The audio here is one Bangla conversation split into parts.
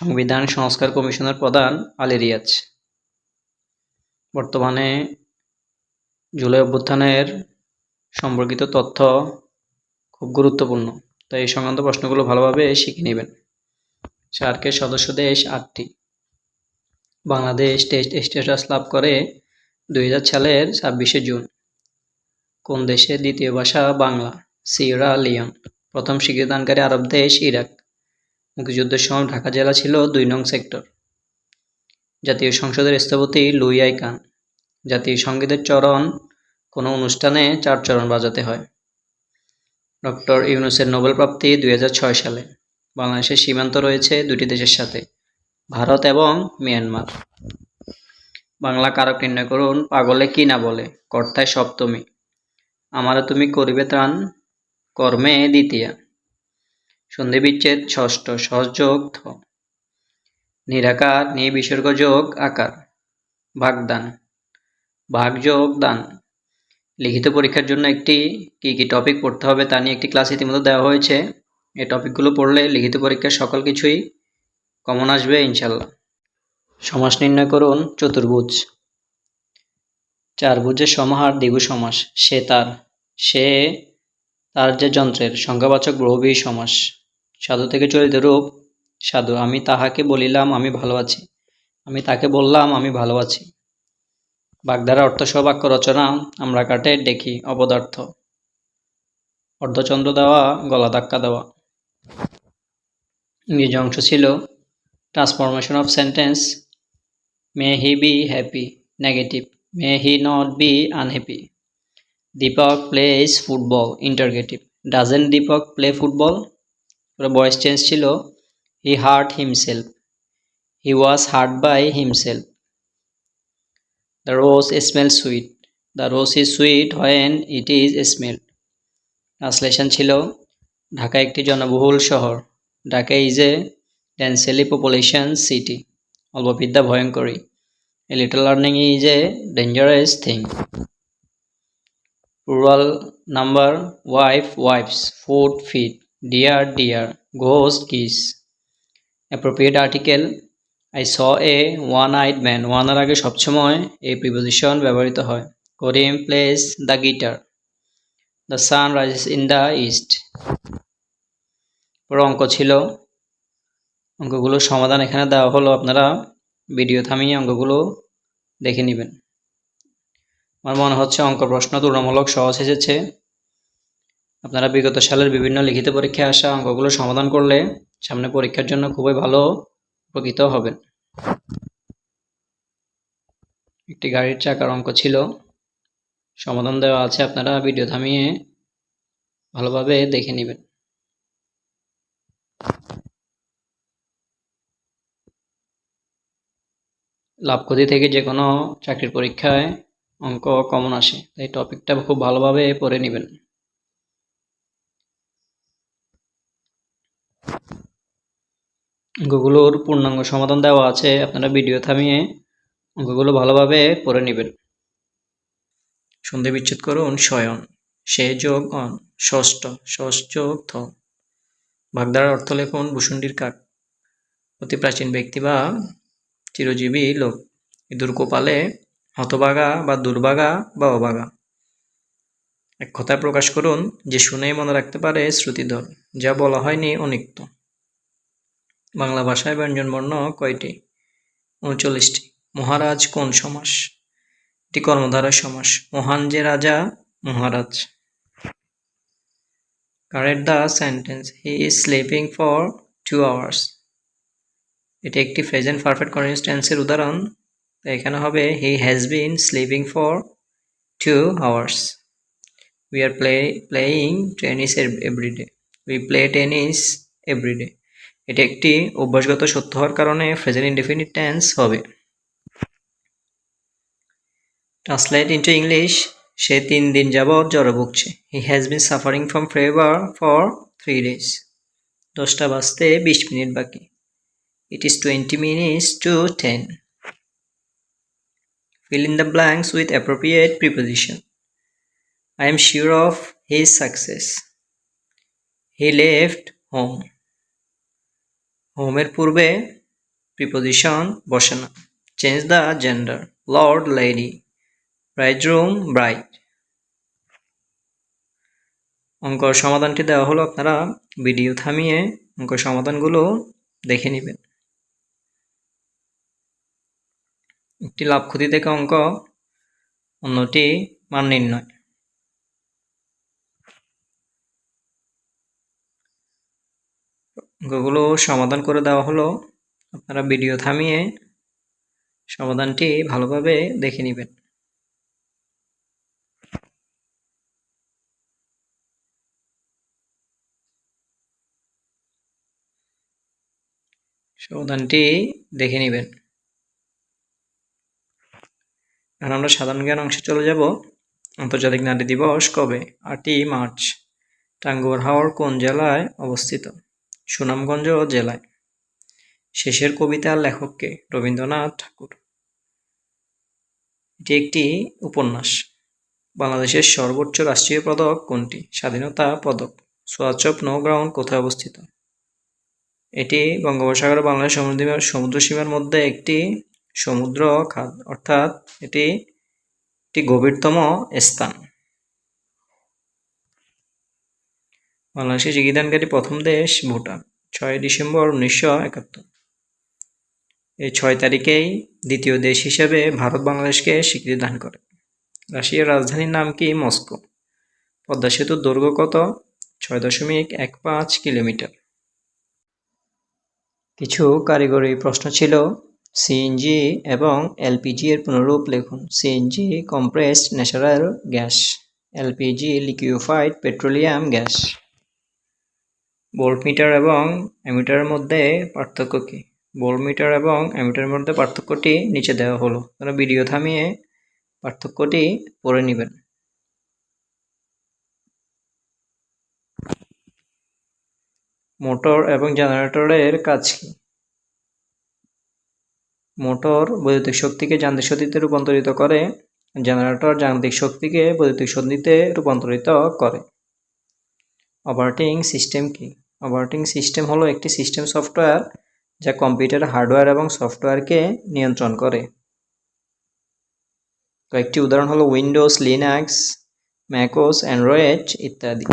সংবিধান সংস্কার কমিশনের প্রধান আলী রিয়াজ। বর্তমানে জুলাই অভ্যুত্থানের সম্পর্কিত তথ্য খুব গুরুত্বপূর্ণ, তাই এই সংক্রান্ত প্রশ্নগুলো ভালোভাবে শিখে নেবেন। সার্কের সদস্য দেশ আটটি। বাংলাদেশ টেস্ট স্ট্যাটাস লাভ করে দুই হাজার সালের ছাব্বিশে জুন। কোন দেশের দ্বিতীয় ভাষা বাংলা? Sierra, Leon. প্রথম স্বীকৃতিদানকারী আরব দেশ ইরাক। মুক্তিযুদ্ধের সময় ঢাকা জেলা ছিল দুই নং সেক্টর? জাতীয় সংসদের স্থপতি লুই আই খান জাতীয় সঙ্গীতের চরণ কোনো অনুষ্ঠানে চার চরণ বাজাতে হয়। ডক্টর ইউনুসের নোবেল প্রাপ্তি দুই হাজার ছয় সালে। বাংলাদেশের সীমান্ত রয়েছে দুটি দেশের সাথে, ভারত এবং মিয়ানমার। বাংলা কারক নির্ণয় করুন, পাগলে কি না বলে, কর্তায় সপ্তমী। আমারে তুমি করিবে ত্রাণ, কর্মে দ্বিতীয়া। সন্ধি বিচ্ছেদ ষষ্ঠ সহযোগ থ নিরাকার নিবিসর্গ যোগ আকার। ভাগদান ভাগযোগ দান। লিখিত পরীক্ষার জন্য একটি কি কি টপিক পড়তে হবে তা নিয়ে একটি ক্লাস ইতিমধ্যে দেওয়া হয়েছে। এই টপিকগুলো পড়লে লিখিত পরীক্ষার সকল কিছুই কমন আসবে ইনশাল্লাহ সমাস নির্ণয় করুন চতুর্ভুজ। চারভুজের সমাহার দ্বিগু সমাস। সে তার। সে তার যে যন্ত্রের সংখ্যাবাচক বহুবী সমাস। সাধু থেকে চলিত রূপ, সাধু, আমি তাহাকে বলিলাম, আমি ভালো আছি। আমি তাকে বললাম, আমি ভালো আছি। বাগধারা অর্থ সবাক্য রচনা, আমরা কাটে দেখি অপদার্থ। অর্ধচন্দ্র দেওয়া, গলা ধাক্কা দেওয়া। ইংরেজি অংশ ছিল transformation of sentence may he be happy negative may he not be unhappy Dipak plays football interrogative doesn't Dipak play football voice change ছিল he hurt himself he was hurt by himself the rose smell sweet the rose is sweet when it is smell translation ছিল, ঢাকা একটি জনবহুল শহর। Dhaka is a densely population city অল্পবিদ্যা ভয়ঙ্করী a little learning is a dangerous thing rural number wife wives food feed deer dear ghost kiss appropriate article I saw a one eyed man ওয়ানের আগে সবসময় এই প্রিপোজিশন ব্যবহৃত হয়। Karim plays the guitar the sun rises in the east পুরো অঙ্ক ছিল। অঙ্কগুলোর সমাধান এখানে দেওয়া হলো। আপনারা ভিডিও থামিয়ে অঙ্কগুলো দেখে নেবেন। আমার মনে হচ্ছে অঙ্ক প্রশ্ন তুলনামূলক সহজ এসেছে। আপনারা বিগত সালের বিভিন্ন লিখিত পরীক্ষায় আসা অঙ্কগুলো সমাধান করলে সামনে পরীক্ষার জন্য খুবই ভালো উপকৃত হবেন। একটি গাড়ির চাকার অঙ্ক ছিল। সমাধান দেওয়া আছে, আপনারা ভিডিও থামিয়ে ভালোভাবে দেখে নেবেন। লাভ ক্ষতি থেকে যে কোনো চাকরির পরীক্ষায় অঙ্ক কমন আসে, তাই টপিকটা খুব ভালোভাবে পড়ে নেবেন। অঙ্কগুলোর পূর্ণাঙ্গ সমাধান দেওয়া আছে, আপনারা ভিডিও থামিয়ে অঙ্কগুলো ভালোভাবে পড়ে নেবেন। সন্ধি বিচ্ছেদ করুন, শয়ন। সে যোগ অন, ষষ্ঠ ষষ্ঠ থ। ভাগধারার অর্থ লেখুন, ভূষণ্ডির কাক। অতি প্রাচীন ব্যক্তি বা চিরজীবী লোক। ইঁদুর কোপালে হতবাগা বা দুর্বাগা বা অবাগা। এক কথায় প্রকাশ করুন, যে শুনেই মনে রাখতে পারে শ্রুতিধর, যা বলা হয়নি অনিক্ত বাংলা ভাষায় ব্যঞ্জন বর্ণ কয়টি? উনচল্লিশটি। মহারাজ কোন সমাস? এটি কর্মধারয় সমাস। মহান যে রাজা, মহারাজ। Correct the sentence. He is sleeping for two hours. এটি একটি প্রেজেন্ট পারফেক্ট কন্টিনিউয়াস টেন্সের উদাহরণ। এখানে হবে, he has been sleeping for two hours. We are play, playing tennis everyday. We play tennis everyday. এটি একটি অভ্যাসগত সত্য হওয়ার কারণে প্রেজেন্ট ইনডেফিনিট টেন্স হবে ট্রান্সলেট ইন্টু ইংলিশ সে তিন দিন যাবৎ জ্বরে ভুগছে he has been suffering from flavour for three days দশটা বাজতে বিশ মিনিট বাকি it is twenty minutes to ten fill in the blanks with appropriate preposition. I am sure of his success. He left home. হোমের পূর্বে প্রিপোজিশন বসে না। Change the gender lord lady bridegroom bride অঙ্ক সমাধানটি দেওয়া হলো আপনারা ভিডিও থামিয়ে অঙ্ক সমাধানগুলো দেখে নেবেন। একটি লাভ ক্ষতি থেকে অঙ্ক অন্যটি মান নির্ণয়। অঙ্কগুলো সমাধান করে দেওয়া হলো। আপনারা ভিডিও থামিয়ে সমাধানটি ভালোভাবে দেখে নেবেন। সমাধানটি দেখে নেবেন। এখন আমরা সাধারণ জ্ঞান অংশে চলে যাব। আন্তর্জাতিক নারী দিবস কবে? আটই মার্চ, টাঙ্গুয়ার হাওড় কোন জেলায় অবস্থিত? সুনামগঞ্জ জেলায়। শেষের কবিতার লেখককে রবীন্দ্রনাথ ঠাকুর। এটি একটি উপন্যাস। বাংলাদেশের সর্বোচ্চ রাষ্ট্রীয় পদক কোনটি? স্বাধীনতা পদক। সোয়াচপ নো গ্রাউন্ড কোথায় অবস্থিত? এটি বঙ্গোপসাগর বাংলাদেশ সমুদ্র সমুদ্র সীমার মধ্যে একটি সমুদ্র খাত অর্থাৎ এটি একটি গভীরতম স্থান। বাংলাদেশে চিকিদানকারী প্রথম দেশ ভুটান, ছয় ডিসেম্বর উনিশশো একাত্তর। এই ছয় তারিখেই দ্বিতীয় দেশ হিসেবে ভারত বাংলাদেশকে স্বীকৃতি দান করে। রাশিয়ার রাজধানীর নাম কি? মস্কো। পদ্মা সেতুর দৈর্ঘ্য কত? ছয় দশমিক এক পাঁচ কিলোমিটার। কিছু কারিগরি প্রশ্ন ছিল। সিএনজি এবং এলপিজি এর পুনরূপ লিখুন। CNG compressed natural gas LPG liquefied petroleum gas voltmeter এবং অ্যামিটারের মধ্যে পার্থক্য কী? ভোল্টমিটার এবং অ্যামিটারের মধ্যে পার্থক্যটি নিচে দেওয়া হলো। তারা ভিডিও থামিয়ে পার্থক্যটি পড়ে নেবেন। মোটর এবং জেনারেটরের কাজ কি? মোটর বৈদ্যুতিক শক্তিকে যান্ত্রিক শক্তিতে রূপান্তরিত করে, জেনারেটর যান্ত্রিক শক্তিকে বৈদ্যুতিক শক্তিতে রূপান্তরিত করে। অপারেটিং সিস্টেম কি? অপারেটিং সিস্টেম হলো একটি সিস্টেম সফটওয়্যার যা কম্পিউটার হার্ডওয়্যার এবং সফটওয়্যারকে নিয়ন্ত্রণ করে। কয়েকটি উদাহরণ হলো উইন্ডোজ লিনাক্স ম্যাকোস অ্যান্ড্রয়েড ইত্যাদি।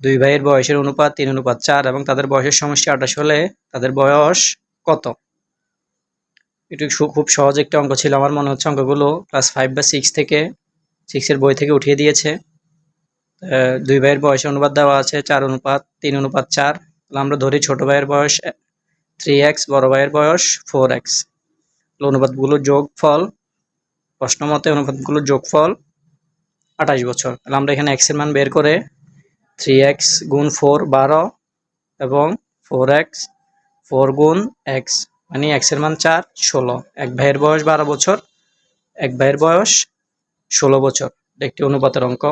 দুই ভাইয়ের বয়সের অনুপাত তিন, অনুপাত চার এবং তাদের বয়সের সমষ্টি আঠাশ হলে তাদের বয়স কত? এটি খুব সহজ একটা অঙ্ক ছিল। আমার মনে হচ্ছে অঙ্কগুলো ক্লাস ফাইভ বা সিক্স থেকে সিক্সের বই থেকে উঠিয়ে দিয়েছে। দুই ভাইয়ের বয়সের অনুপাত দেওয়া আছে, চার অনুপাত, তিন অনুপাত চার। তাহলে আমরা ধরি ছোট ভাইয়ের বয়স থ্রি এক্স বড় ভাইয়ের বয়স ফোর এক্স অনুপাতগুলোর যোগফল প্রশ্ন মতে অনুপাতগুলোর যোগফল আঠাশ বছর। তাহলে আমরা এখানে এক্সের মান বের করে থ্রি এক্স গুণ ফোর বারো এবং ফোর এক্স ফোর গুণ এক্স মানে এক্সের মান চার, ষোলো। এক ভাইয়ের বয়স বারো বছর, এক ভাইয়ের বয়স ষোলো বছর। একটি অনুপাতের অঙ্ক।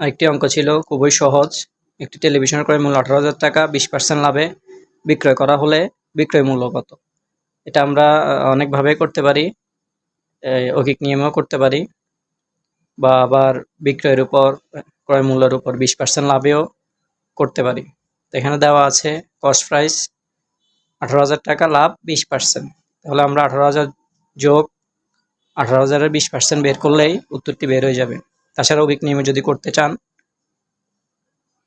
আরেকটি অঙ্ক ছিল, খুবই সহজ। একটি টেলিভিশন ক্রয় মূল্য আঠারো হাজার টাকা, বিশ পার্সেন্ট লাভে। বিক্রয় করা হলে বিক্রয় মূল্য কত? এটা আমরা অনেকভাবে করতে পারি। অকিক নিয়মেও করতে পারি। বা আবার বিক্রয়ের উপর, ক্রয় মূল্যের উপর বিশ পার্সেন্ট লাভেও করতে পারি। এখানে দেওয়া আছে কস্ট প্রাইস আঠারো হাজার টাকা, লাভ বিশ পার্সেন্ট তাহলে আমরা আঠারো হাজার যোগ আঠারো হাজারের বিশ পার্সেন্ট বের করলেই উত্তরটি বের হয়ে যাবে। তাছাড়া অভিক নিয়মে যদি করতে চান,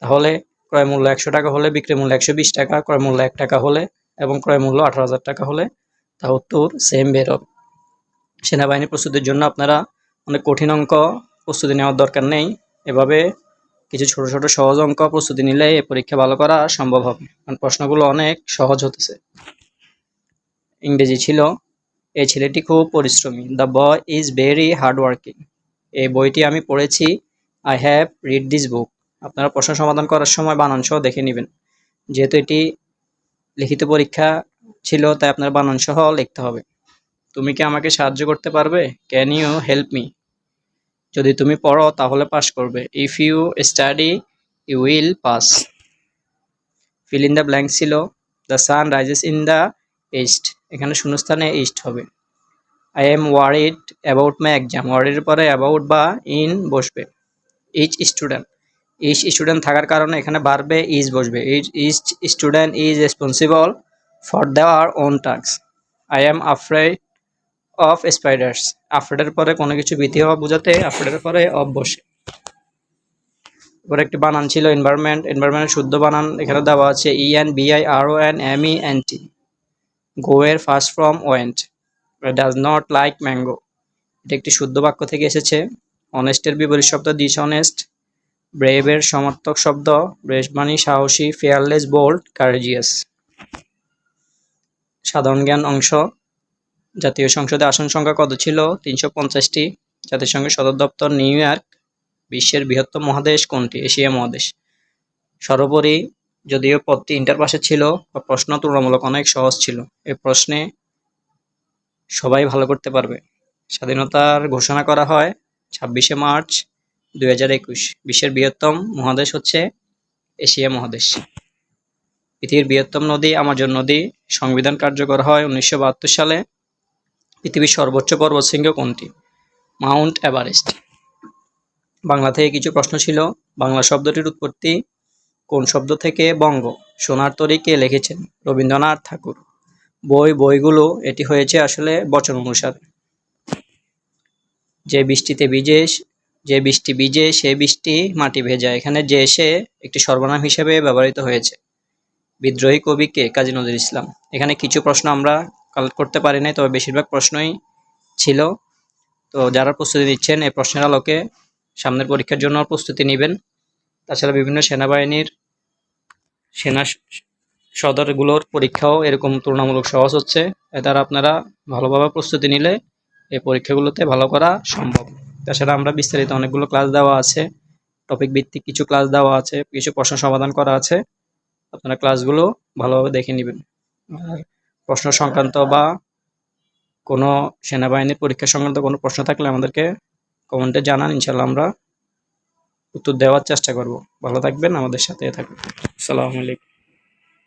তাহলে ক্রয় মূল্য একশো টাকা হলে, বিক্রয় মূল্য একশো বিশ টাকা, ক্রয় মূল্য এক টাকা হলে এবং ক্রয় মূল্য আঠারো হাজার টাকা হলে, তা উত্তর সেম বের হবে সেনাবাহিনী প্রস্তুতির জন্য আপনারা অনেক কঠিন অঙ্ক প্রস্তুতি নেওয়ার দরকার নেই। এভাবে কিছু ছোট ছোট সহজ অঙ্ক প্রস্তুতি নিলে এই পরীক্ষা ভালো করা সম্ভব হবে। কারণ প্রশ্নগুলো অনেক সহজ হতেছে। ইংরেজি ছিল এই ছেলেটি খুব পরিশ্রমী। The boy is very hard working এই বইটি আমি পড়েছি। I have read this book আপনারা প্রশ্ন সমাধান করার সময় বানান সহ দেখে নেবেন। যেহেতু এটি লিখিত পরীক্ষা ছিল, তাই আপনার বানান সহ লিখতে হবে। তুমি কি আমাকে সাহায্য করতে পারবে? ক্যান ইউ হেল্প মি যদি তুমি পড়ো, তাহলে পাস করবে। If you study you will pass fill in the blank ছিল। The sun rises in the east এখানে শূন্যস্থানে ইস্ট হবে। I am worried about my exam ওয়ারিডের পরে অ্যাবাউট বা ইন বসবে। ইচ স্টুডেন্ট ইচ স্টুডেন্ট থাকার কারণে এখানে বাড়বে ইজ বসবে। Each each student is responsible for their own task I am afraid of spiders আফ্রেডের পরে কোনো কিছু ভীতি হওয়া বোঝাতে আফ্রেডের পরে অফ বসে। এবার একটি বানান ছিল এনভায়রনমেন্ট এনভায়রনমেন্টের শুদ্ধ বানান এখানে দেওয়া আছে E N B I R O N M E N T গোয়ের first from went does not like mango এটা একটি শুদ্ধ বাক্য থেকে এসেছে। অনেস্টের বিপরীত শব্দ ডিসঅনেস্ট ব্রেভের সমর্থক শব্দ ব্রেশবাণী সাহসী ফেয়ারলেস বোল্ড কারেজিয়াস সাধারণ জ্ঞান অংশ, জাতীয় সংসদে আসন সংখ্যা কত ছিল? তিনশো পঞ্চাশটি। জাতিসংঘের সদর দপ্তর নিউ ইয়র্ক, বিশ্বের বৃহত্তম মহাদেশ কোনটি? এশিয়া মহাদেশ। সর্বোপরি, যদিও পদটি ইন্টার পাশে ছিল, বা প্রশ্ন তুলনামূলক অনেক সহজ ছিল। এই প্রশ্নে সবাই ভালো করতে পারবে। স্বাধীনতার ঘোষণা করা হয় ছাব্বিশে মার্চ দুই বিশ্বের বৃহত্তম মহাদেশ হচ্ছে এশিয়া মহাদেশ। পৃথিবীর বৃহত্তম নদী আমাজন নদী সংবিধান কার্যকর হয় উনিশশো বাহাত্তর সালে। পৃথিবীর সর্বোচ্চ পর্বতশৃঙ্গ কোনটি? Mount Everest. বাংলা থেকে কিছু প্রশ্ন ছিল। বাংলা শব্দটির উৎপত্তি কোন শব্দ থেকে বঙ্গ? সোনার তরী কে লিখেছেন? রবীন্দ্রনাথ ঠাকুর। বই, বইগুলো এটি হয়েছে আসলে বচন অনুসারে। যে বৃষ্টিতে ভিজে, যে বৃষ্টি ভিজে, সে বৃষ্টি মাটি ভেজা। এখানে যে সে একটি সর্বনাম হিসেবে ব্যবহৃত হয়েছে। বিদ্রোহী কবি কে? কাজী নজরুল ইসলাম। এখানে কিছু প্রশ্ন আমরা কালেক্ট করতে পারি নাই, তবে বেশিরভাগ প্রশ্নই ছিল। তো যারা প্রস্তুতি নিচ্ছেন, এই প্রশ্নের আলোকে সামনের পরীক্ষার জন্য প্রস্তুতি নেবেন। তাছাড়া বিভিন্ন সেনাবাহিনীর সেনা সদরগুলোর পরীক্ষাও এরকম তুলনামূলক সহজ হচ্ছে। এ দ্বারা আপনারা ভালোভাবে প্রস্তুতি নিলে এই পরীক্ষাগুলোতে ভালো করা সম্ভব। তাছাড়া আমরা বিস্তারিত অনেকগুলো ক্লাস দেওয়া আছে। টপিক ভিত্তিক কিছু ক্লাস দেওয়া আছে, কিছু প্রশ্ন সমাধান করা আছে। আপনারা ক্লাসগুলো ভালোভাবে দেখে নেবেন। আর প্রশ্ন সংক্রান্ত বা কোনো সেনাবাহিনীর পরীক্ষা সংক্রান্ত কোনো প্রশ্ন থাকলে আমাদেরকে কমেন্টে জানান ইনশাল্লাহ আমরা উত্তর দেওয়ার চেষ্টা করব। ভালো থাকবেন, আমাদের সাথে থাকবেন। আসসালামু আলাইকুম।